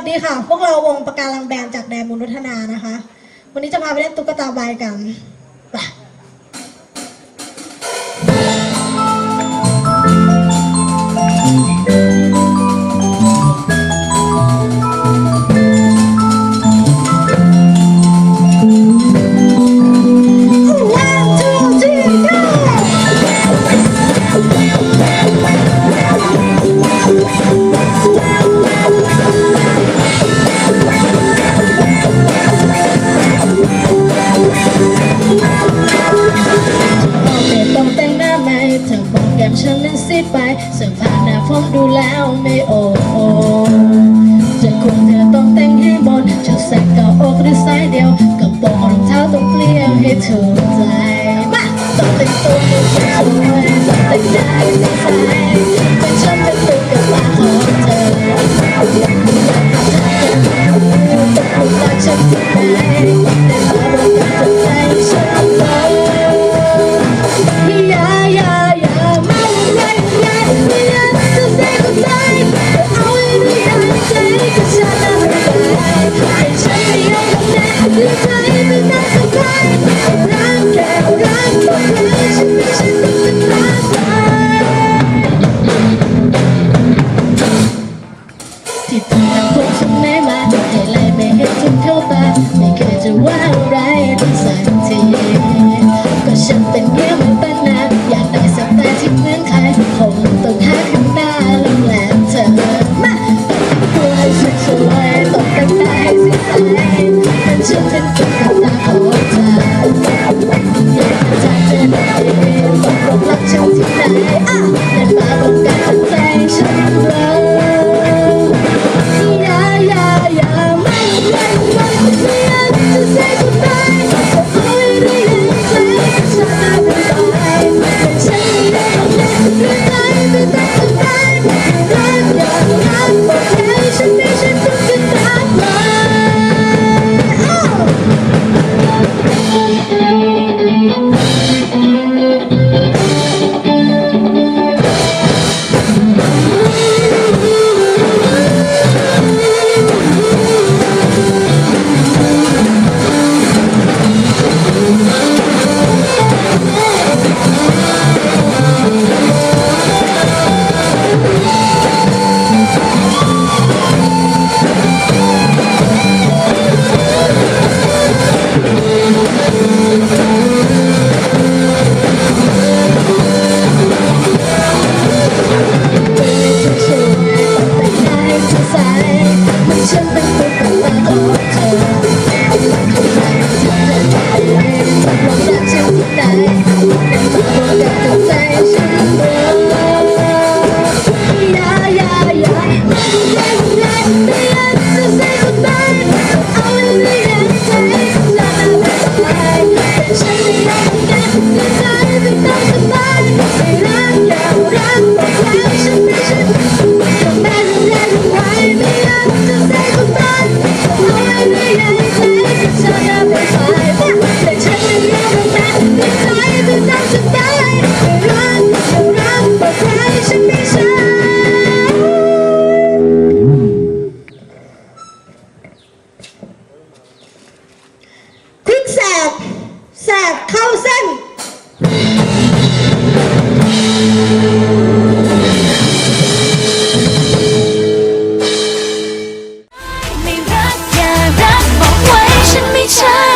วัสดีค่ะ พวกเราวงประการังแบมจากแดนบุญวัฒนานะคะ วันนี้จะพาไปเล่นตุ๊กตาใบกัน ฐานาผมดูแล้วไม่โอ้โอจะคุณเธอต้องแต่งให้บนชุดใส่กระอกหรือสายเดียวกับโปรงรองเท้าต้องเกลียวให้ถูกใจมาต้องแต่งตัวสวยต้องแต่งได้สว This Touching me, child